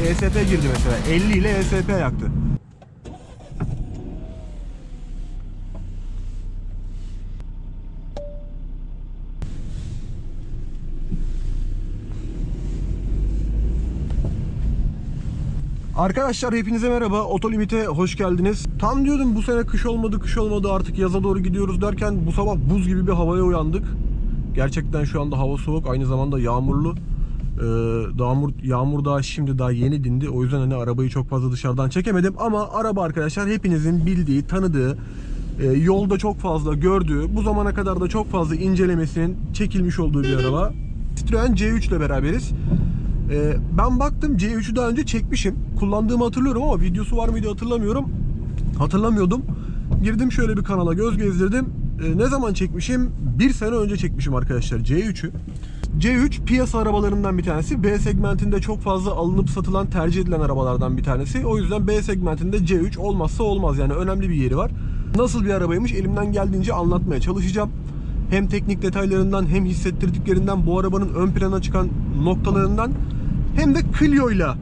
Bak ESP girdi mesela. 50 ile ESP yaktı. Arkadaşlar hepinize merhaba. Otolimit'e hoş geldiniz. Tam diyordum bu sene kış olmadı, kış olmadı artık yaza doğru gidiyoruz derken bu sabah buz gibi bir havaya uyandık. Gerçekten şu anda hava soğuk, aynı zamanda yağmurlu. Ee, yağmur, yağmur daha şimdi daha yeni dindi. O yüzden hani arabayı çok fazla dışarıdan çekemedim. Ama araba arkadaşlar hepinizin bildiği, tanıdığı, e, yolda çok fazla gördüğü, bu zamana kadar da çok fazla incelemesinin çekilmiş olduğu bir araba. Citroen C3 ile beraberiz. Ee, ben baktım C3'ü daha önce çekmişim. Kullandığımı hatırlıyorum ama videosu var mıydı hatırlamıyorum. Hatırlamıyordum. Girdim şöyle bir kanala göz gezdirdim. Ee, ne zaman çekmişim? Bir sene önce çekmişim arkadaşlar C3'ü. C3 piyasa arabalarından bir tanesi. B segmentinde çok fazla alınıp satılan, tercih edilen arabalardan bir tanesi. O yüzden B segmentinde C3 olmazsa olmaz. Yani önemli bir yeri var. Nasıl bir arabaymış elimden geldiğince anlatmaya çalışacağım. Hem teknik detaylarından hem hissettirdiklerinden bu arabanın ön plana çıkan noktalarından hem de Clio'yla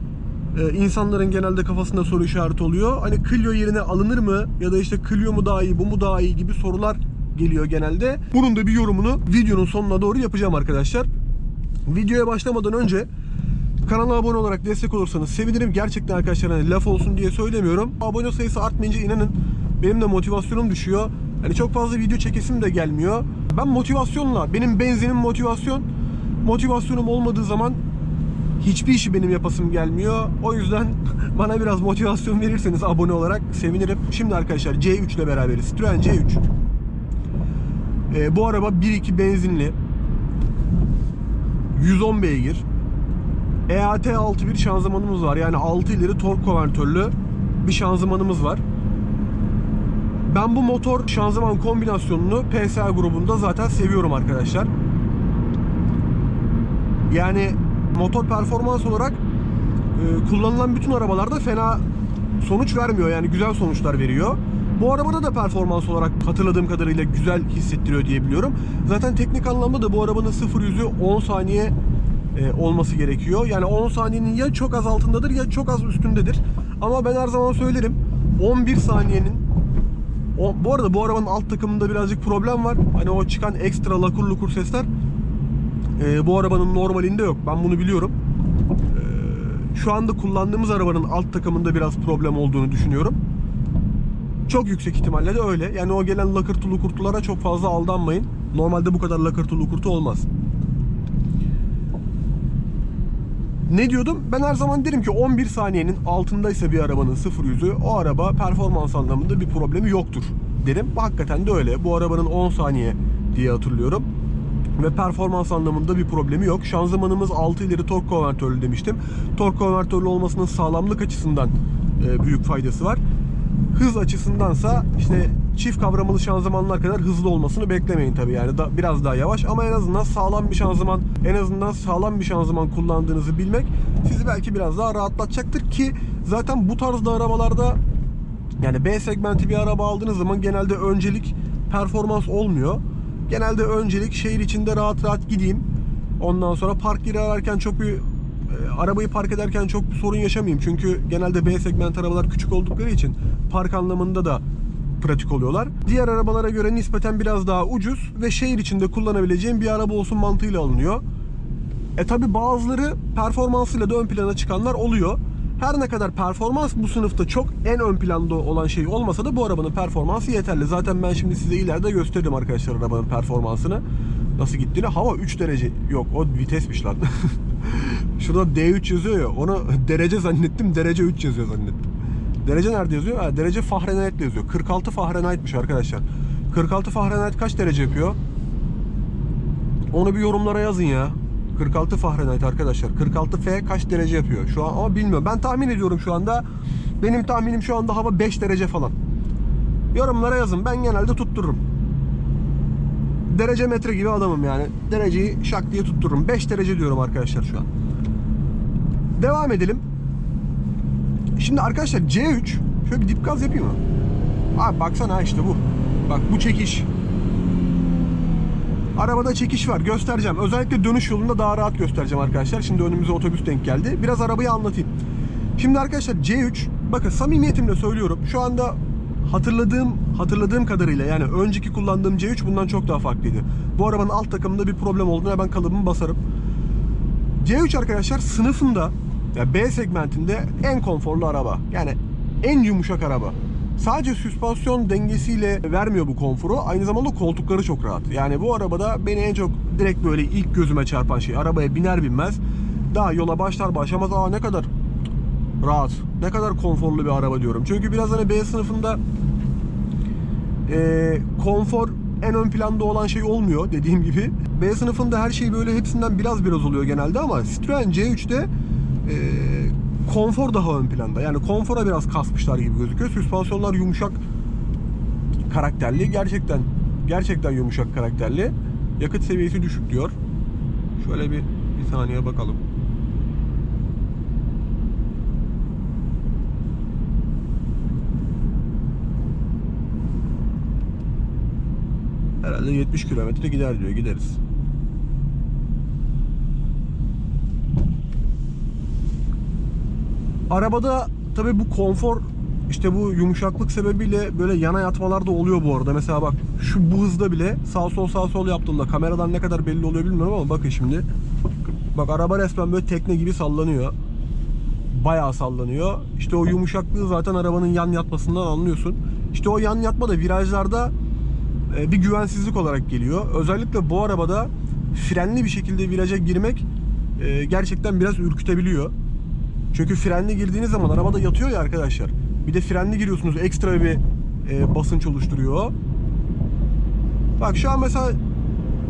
e, insanların genelde kafasında soru işareti oluyor. Hani Clio yerine alınır mı ya da işte Clio mu daha iyi bu mu daha iyi gibi sorular geliyor genelde. Bunun da bir yorumunu videonun sonuna doğru yapacağım arkadaşlar. Videoya başlamadan önce kanala abone olarak destek olursanız sevinirim. Gerçekten arkadaşlar hani laf olsun diye söylemiyorum. Abone sayısı artmayınca inanın benim de motivasyonum düşüyor. Hani çok fazla video çekesim de gelmiyor. Ben motivasyonla, benim benzinim motivasyon. Motivasyonum olmadığı zaman hiçbir işi benim yapasım gelmiyor. O yüzden bana biraz motivasyon verirseniz abone olarak sevinirim. Şimdi arkadaşlar C3 ile beraberiz. Citroen C3. Ee, bu araba 1.2 benzinli. 110 beygir. EAT 6.1 şanzımanımız var. Yani 6 ileri tork konvertörlü bir şanzımanımız var. Ben bu motor şanzıman kombinasyonunu PSA grubunda zaten seviyorum arkadaşlar. Yani motor performans olarak e, kullanılan bütün arabalarda fena sonuç vermiyor. Yani güzel sonuçlar veriyor. Bu arabada da performans olarak hatırladığım kadarıyla güzel hissettiriyor diye biliyorum. Zaten teknik anlamda da bu arabanın 0 yüzü 10 saniye e, olması gerekiyor. Yani 10 saniyenin ya çok az altındadır ya çok az üstündedir. Ama ben her zaman söylerim 11 saniyenin o, bu arada bu arabanın alt takımında birazcık problem var. Hani o çıkan ekstra lakur lukur sesler e, bu arabanın normalinde yok. Ben bunu biliyorum. E, şu anda kullandığımız arabanın alt takımında biraz problem olduğunu düşünüyorum. Çok yüksek ihtimalle de öyle. Yani o gelen lakırtılı kurtulara çok fazla aldanmayın. Normalde bu kadar lakırtılı kurtu olmaz. Ne diyordum? Ben her zaman derim ki 11 saniyenin altındaysa bir arabanın sıfır yüzü o araba performans anlamında bir problemi yoktur derim. Hakikaten de öyle. Bu arabanın 10 saniye diye hatırlıyorum. Ve performans anlamında bir problemi yok. Şanzımanımız 6 ileri tork konvertörlü demiştim. Tork konvertörlü olmasının sağlamlık açısından e, büyük faydası var. Hız açısındansa işte çift kavramalı şanzımanlar kadar hızlı olmasını beklemeyin tabii yani da, biraz daha yavaş ama en azından sağlam bir şanzıman en azından sağlam bir şanzıman kullandığınızı bilmek sizi belki biraz daha rahatlatacaktır ki zaten bu tarzda arabalarda yani B segmenti bir araba aldığınız zaman genelde öncelik performans olmuyor. Genelde öncelik şehir içinde rahat rahat gideyim. Ondan sonra park yeri ararken çok bir e, arabayı park ederken çok sorun yaşamayayım. Çünkü genelde B segment arabalar küçük oldukları için park anlamında da pratik oluyorlar. Diğer arabalara göre nispeten biraz daha ucuz ve şehir içinde kullanabileceğim bir araba olsun mantığıyla alınıyor. E tabi bazıları performansıyla da ön plana çıkanlar oluyor. Her ne kadar performans bu sınıfta çok en ön planda olan şey olmasa da bu arabanın performansı yeterli. Zaten ben şimdi size ileride gösteririm arkadaşlar arabanın performansını. Nasıl gittiğini. Hava 3 derece. Yok o vitesmiş lan. Şurada D3 yazıyor ya. Onu derece zannettim. Derece 3 yazıyor zannettim. Derece nerede yazıyor? Ha, derece Fahrenheit yazıyor. 46 Fahrenheit'miş arkadaşlar. 46 Fahrenheit kaç derece yapıyor? Onu bir yorumlara yazın ya. 46 Fahrenheit arkadaşlar. 46 F kaç derece yapıyor? Şu an ama bilmiyorum. Ben tahmin ediyorum şu anda. Benim tahminim şu anda hava 5 derece falan. Yorumlara yazın. Ben genelde tuttururum. Derece metre gibi adamım yani. Dereceyi şak diye tuttururum. 5 derece diyorum arkadaşlar şu an. Devam edelim. Şimdi arkadaşlar C3 şöyle bir dip gaz yapayım mı? Abi baksana işte bu. Bak bu çekiş. Arabada çekiş var göstereceğim. Özellikle dönüş yolunda daha rahat göstereceğim arkadaşlar. Şimdi önümüze otobüs denk geldi. Biraz arabayı anlatayım. Şimdi arkadaşlar C3 bakın samimiyetimle söylüyorum. Şu anda hatırladığım hatırladığım kadarıyla yani önceki kullandığım C3 bundan çok daha farklıydı. Bu arabanın alt takımında bir problem olduğuna ben kalıbımı basarım. C3 arkadaşlar sınıfında ya B segmentinde en konforlu araba. Yani en yumuşak araba. Sadece süspansiyon dengesiyle vermiyor bu konforu. Aynı zamanda koltukları çok rahat. Yani bu arabada beni en çok direkt böyle ilk gözüme çarpan şey arabaya biner binmez daha yola başlar başlamaz aa ne kadar rahat, ne kadar konforlu bir araba diyorum. Çünkü biraz hani B sınıfında e, konfor en ön planda olan şey olmuyor dediğim gibi. B sınıfında her şey böyle hepsinden biraz biraz oluyor genelde ama Citroen C3'te e, konfor daha ön planda. Yani konfora biraz kasmışlar gibi gözüküyor. Süspansiyonlar yumuşak karakterli. Gerçekten gerçekten yumuşak karakterli. Yakıt seviyesi düşük diyor. Şöyle bir bir saniye bakalım. Herhalde 70 kilometre gider diyor. Gideriz. Arabada tabii bu konfor işte bu yumuşaklık sebebiyle böyle yana yatmalar da oluyor bu arada. Mesela bak şu bu hızda bile sağ sol sağ sol yaptığımda kameradan ne kadar belli oluyor bilmiyorum ama bakın şimdi. Bak araba resmen böyle tekne gibi sallanıyor. Bayağı sallanıyor. İşte o yumuşaklığı zaten arabanın yan yatmasından anlıyorsun. İşte o yan yatma da virajlarda e, bir güvensizlik olarak geliyor. Özellikle bu arabada frenli bir şekilde viraja girmek e, gerçekten biraz ürkütebiliyor. Çünkü frenli girdiğiniz zaman arabada yatıyor ya arkadaşlar. Bir de frenli giriyorsunuz ekstra bir e, basınç oluşturuyor. Bak şu an mesela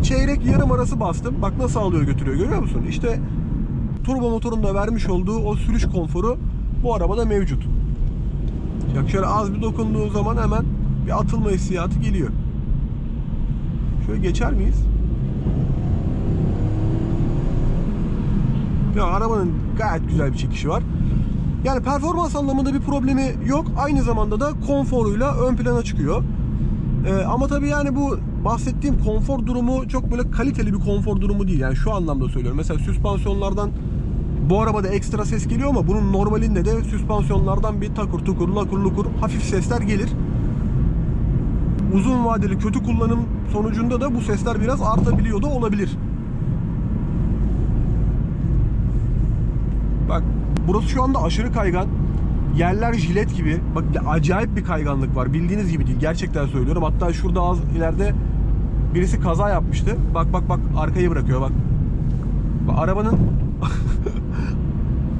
çeyrek yarım arası bastım. Bak nasıl alıyor götürüyor görüyor musun? İşte turbo motorun da vermiş olduğu o sürüş konforu bu arabada mevcut. Bak şöyle az bir dokunduğu zaman hemen bir atılma hissiyatı geliyor. Şöyle geçer miyiz? Ya arabanın gayet güzel bir çekişi var. Yani performans anlamında bir problemi yok. Aynı zamanda da konforuyla ön plana çıkıyor. Ee, ama tabii yani bu bahsettiğim konfor durumu çok böyle kaliteli bir konfor durumu değil. Yani şu anlamda söylüyorum. Mesela süspansiyonlardan bu arabada ekstra ses geliyor ama bunun normalinde de süspansiyonlardan bir takur tukur lakur lukur hafif sesler gelir. Uzun vadeli kötü kullanım sonucunda da bu sesler biraz artabiliyor da olabilir. Bak burası şu anda aşırı kaygan. Yerler jilet gibi. Bak acayip bir kayganlık var. Bildiğiniz gibi değil. Gerçekten söylüyorum. Hatta şurada az ileride birisi kaza yapmıştı. Bak bak bak arkayı bırakıyor bak. bak arabanın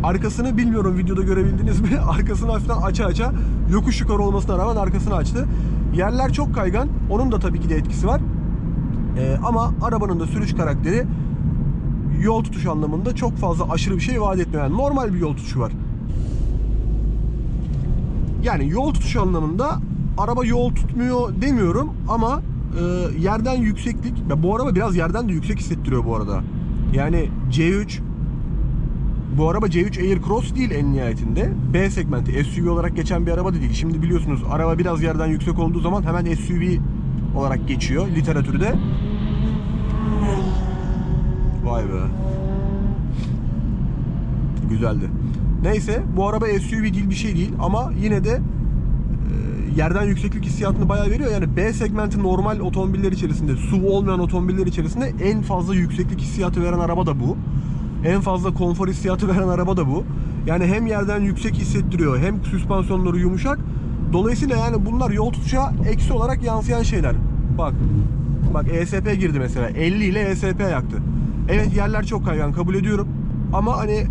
arkasını bilmiyorum videoda görebildiniz mi? Arkasını hafiften aça aça yokuş yukarı olmasına rağmen arkasını açtı. Yerler çok kaygan. Onun da tabii ki de etkisi var. Ee, ama arabanın da sürüş karakteri yol tutuş anlamında çok fazla aşırı bir şey vaat etmiyor. Yani normal bir yol tutuşu var. Yani yol tutuşu anlamında araba yol tutmuyor demiyorum ama e, yerden yükseklik ya bu araba biraz yerden de yüksek hissettiriyor bu arada. Yani C3 bu araba C3 Aircross değil en nihayetinde. B segmenti SUV olarak geçen bir araba da değil. Şimdi biliyorsunuz araba biraz yerden yüksek olduğu zaman hemen SUV olarak geçiyor literatürde. Vay be. Güzeldi. Neyse bu araba SUV değil bir şey değil ama yine de e, yerden yükseklik hissiyatını bayağı veriyor. Yani B segmenti normal otomobiller içerisinde, SUV olmayan otomobiller içerisinde en fazla yükseklik hissiyatı veren araba da bu. En fazla konfor hissiyatı veren araba da bu. Yani hem yerden yüksek hissettiriyor hem süspansiyonları yumuşak. Dolayısıyla yani bunlar yol tutuşa eksi olarak yansıyan şeyler. Bak. Bak ESP girdi mesela. 50 ile ESP yaktı. Evet yerler çok kaygan kabul ediyorum. Ama hani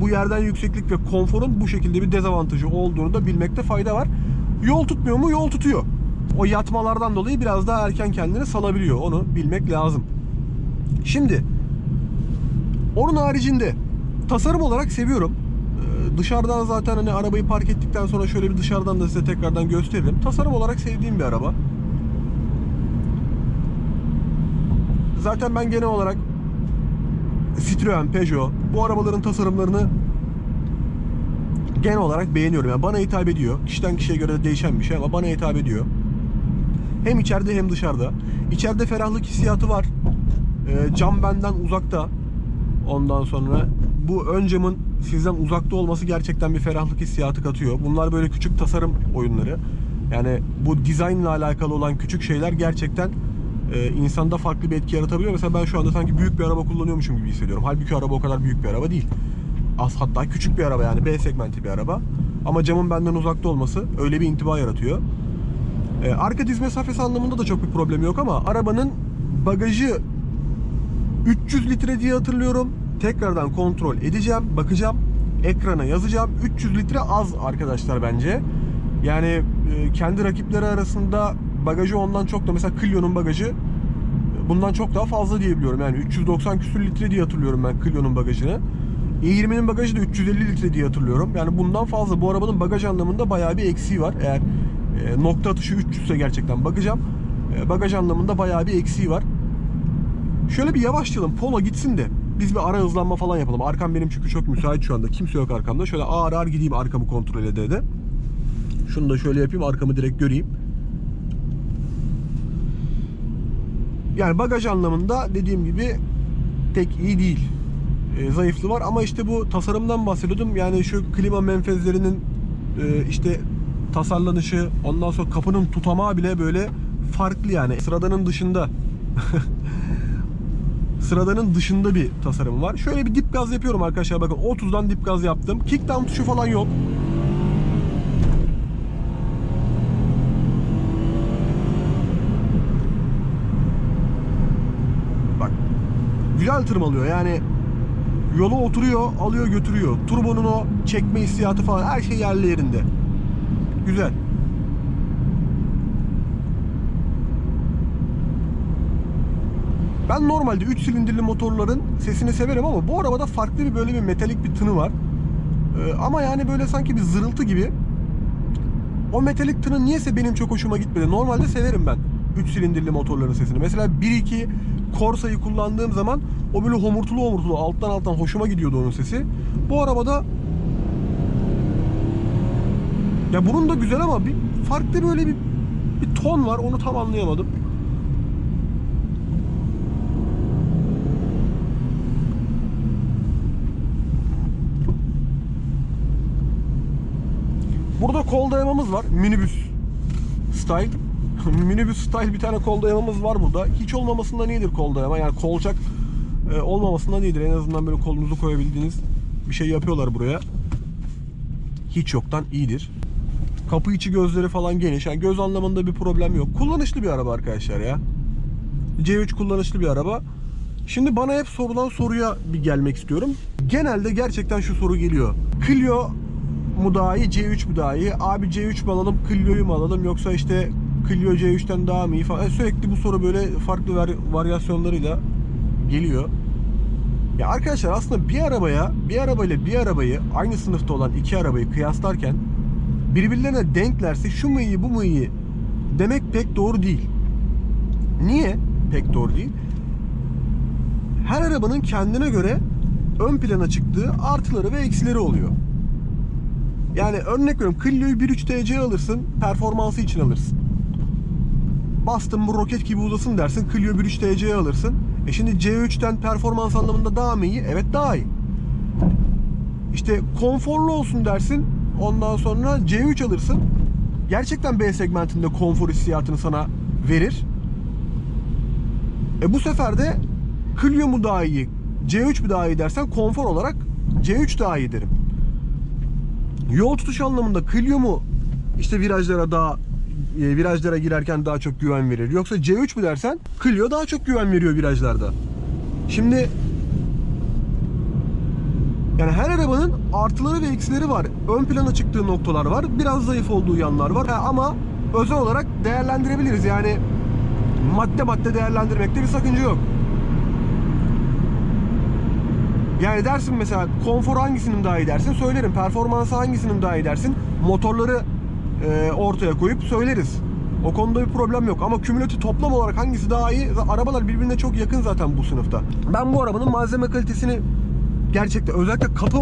bu yerden yükseklik ve konforun bu şekilde bir dezavantajı olduğunu da bilmekte fayda var. Yol tutmuyor mu? Yol tutuyor. O yatmalardan dolayı biraz daha erken kendini salabiliyor. Onu bilmek lazım. Şimdi onun haricinde tasarım olarak seviyorum. Ee, dışarıdan zaten hani arabayı park ettikten sonra şöyle bir dışarıdan da size tekrardan gösteririm. Tasarım olarak sevdiğim bir araba. Zaten ben genel olarak Citroen, Peugeot bu arabaların tasarımlarını genel olarak beğeniyorum. Yani bana hitap ediyor. Kişiden kişiye göre de değişen bir şey ama bana hitap ediyor. Hem içeride hem dışarıda. İçeride ferahlık hissiyatı var. Ee, cam benden uzakta. Ondan sonra bu ön camın sizden uzakta olması gerçekten bir ferahlık hissiyatı katıyor. Bunlar böyle küçük tasarım oyunları. Yani bu dizaynla alakalı olan küçük şeyler gerçekten e, insanda farklı bir etki yaratabiliyor. Mesela ben şu anda sanki büyük bir araba kullanıyormuşum gibi hissediyorum. Halbuki araba o kadar büyük bir araba değil. Az hatta küçük bir araba yani B segmenti bir araba. Ama camın benden uzakta olması öyle bir intiba yaratıyor. E, arka diz mesafesi anlamında da çok bir problem yok ama arabanın bagajı 300 litre diye hatırlıyorum. Tekrardan kontrol edeceğim, bakacağım. Ekrana yazacağım. 300 litre az arkadaşlar bence. Yani e, kendi rakipleri arasında bagajı ondan çok da mesela Clio'nun bagajı e, bundan çok daha fazla diyebiliyorum. Yani 390 küsür litre diye hatırlıyorum ben Clio'nun bagajını. i20'nin bagajı da 350 litre diye hatırlıyorum. Yani bundan fazla bu arabanın bagaj anlamında bayağı bir eksiği var. Eğer e, nokta atışı 300 ise gerçekten bakacağım. E, bagaj anlamında bayağı bir eksiği var. Şöyle bir yavaşlayalım. Polo gitsin de biz bir ara hızlanma falan yapalım. Arkam benim çünkü çok müsait şu anda. Kimse yok arkamda. Şöyle ağır ağır gideyim arkamı kontrol ede de. Şunu da şöyle yapayım arkamı direkt göreyim. Yani bagaj anlamında dediğim gibi pek iyi değil. E, zayıflığı var ama işte bu tasarımdan bahsediyordum. Yani şu klima menfezlerinin e, işte tasarlanışı ondan sonra kapının tutamağı bile böyle farklı yani. Sıradanın dışında sıradanın dışında bir tasarım var. Şöyle bir dip gaz yapıyorum arkadaşlar bakın 30'dan dip gaz yaptım. Kick down tuşu falan yok. Bak güzel tırmalıyor yani yola oturuyor alıyor götürüyor. Turbonun o çekme hissiyatı falan her şey yerli yerinde. Güzel. Ben normalde 3 silindirli motorların sesini severim ama bu arabada farklı bir böyle bir metalik bir tını var. Ee, ama yani böyle sanki bir zırıltı gibi. O metalik tını niyeyse benim çok hoşuma gitmedi. Normalde severim ben 3 silindirli motorların sesini. Mesela 1-2 Corsa'yı kullandığım zaman o böyle homurtulu homurtulu alttan alttan hoşuma gidiyordu onun sesi. Bu arabada ya bunun da güzel ama bir farklı böyle bir bir ton var. Onu tam anlayamadım. Burada kol dayamamız var. Minibüs style. Minibüs style bir tane kol dayamamız var burada. Hiç olmamasından iyidir kol dayama. Yani kolçak e, olmamasından iyidir. En azından böyle kolunuzu koyabildiğiniz bir şey yapıyorlar buraya. Hiç yoktan iyidir. Kapı içi gözleri falan geniş. Yani göz anlamında bir problem yok. Kullanışlı bir araba arkadaşlar ya. C3 kullanışlı bir araba. Şimdi bana hep sorulan soruya bir gelmek istiyorum. Genelde gerçekten şu soru geliyor. Clio mu daha iyi, C3 mü daha iyi? Abi C3 mü alalım, Clio'yu mu alalım yoksa işte Clio C3'ten daha mı iyi falan. Yani sürekli bu soru böyle farklı var, varyasyonlarıyla geliyor. Ya arkadaşlar aslında bir arabaya, bir arabayla bir arabayı aynı sınıfta olan iki arabayı kıyaslarken birbirlerine denklerse şu mu iyi, bu mu iyi demek pek doğru değil. Niye pek doğru değil? Her arabanın kendine göre ön plana çıktığı artıları ve eksileri oluyor. Yani örnek veriyorum Clio'yu 1.3 TC alırsın performansı için alırsın. Bastım bu roket gibi uzasın dersin Clio 1.3 TC alırsın. E şimdi C3'ten performans anlamında daha mı iyi? Evet daha iyi. İşte konforlu olsun dersin. Ondan sonra C3 alırsın. Gerçekten B segmentinde konfor hissiyatını sana verir. E bu sefer de Clio mu daha iyi, C3 mü daha iyi dersen konfor olarak C3 daha iyi derim. Yol tutuş anlamında Clio mu işte virajlara daha e, virajlara girerken daha çok güven verir. Yoksa C3 mü dersen Clio daha çok güven veriyor virajlarda. Şimdi yani her arabanın artıları ve eksileri var. Ön plana çıktığı noktalar var. Biraz zayıf olduğu yanlar var. Ha, ama özel olarak değerlendirebiliriz. Yani madde madde değerlendirmekte bir sakınca yok. Yani dersin mesela konfor hangisinin daha iyi dersin söylerim. Performansı hangisinin daha iyi dersin. Motorları e, ortaya koyup söyleriz. O konuda bir problem yok ama kümülatif toplam olarak hangisi daha iyi? Arabalar birbirine çok yakın zaten bu sınıfta. Ben bu arabanın malzeme kalitesini gerçekten özellikle kapı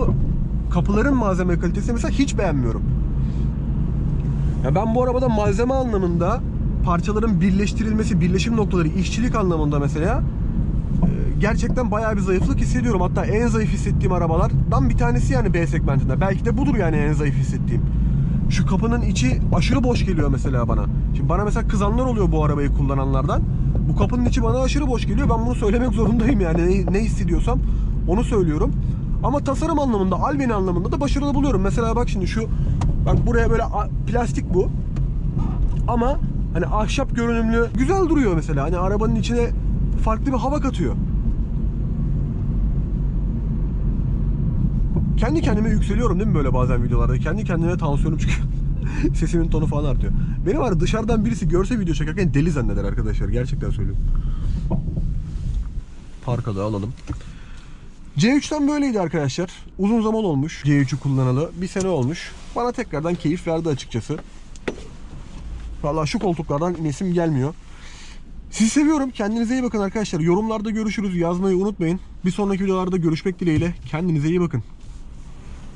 kapıların malzeme kalitesini mesela hiç beğenmiyorum. Ya ben bu arabada malzeme anlamında parçaların birleştirilmesi, birleşim noktaları, işçilik anlamında mesela e, gerçekten bayağı bir zayıflık hissediyorum. Hatta en zayıf hissettiğim arabalardan bir tanesi yani B segmentinde. Belki de budur yani en zayıf hissettiğim. Şu kapının içi aşırı boş geliyor mesela bana. Şimdi bana mesela kızanlar oluyor bu arabayı kullananlardan. Bu kapının içi bana aşırı boş geliyor. Ben bunu söylemek zorundayım yani. Ne, ne hissediyorsam onu söylüyorum. Ama tasarım anlamında, albeni anlamında da başarılı buluyorum. Mesela bak şimdi şu bak buraya böyle plastik bu. Ama hani ahşap görünümlü güzel duruyor mesela. Hani arabanın içine farklı bir hava katıyor. Kendi kendime yükseliyorum değil mi böyle bazen videolarda? Kendi kendime tansiyonum çıkıyor. Sesimin tonu falan artıyor. Beni var dışarıdan birisi görse video çekerken deli zanneder arkadaşlar. Gerçekten söylüyorum. Parka da alalım. C3'ten böyleydi arkadaşlar. Uzun zaman olmuş C3'ü kullanalı. Bir sene olmuş. Bana tekrardan keyif verdi açıkçası. Vallahi şu koltuklardan inesim gelmiyor. Sizi seviyorum. Kendinize iyi bakın arkadaşlar. Yorumlarda görüşürüz. Yazmayı unutmayın. Bir sonraki videolarda görüşmek dileğiyle. Kendinize iyi bakın.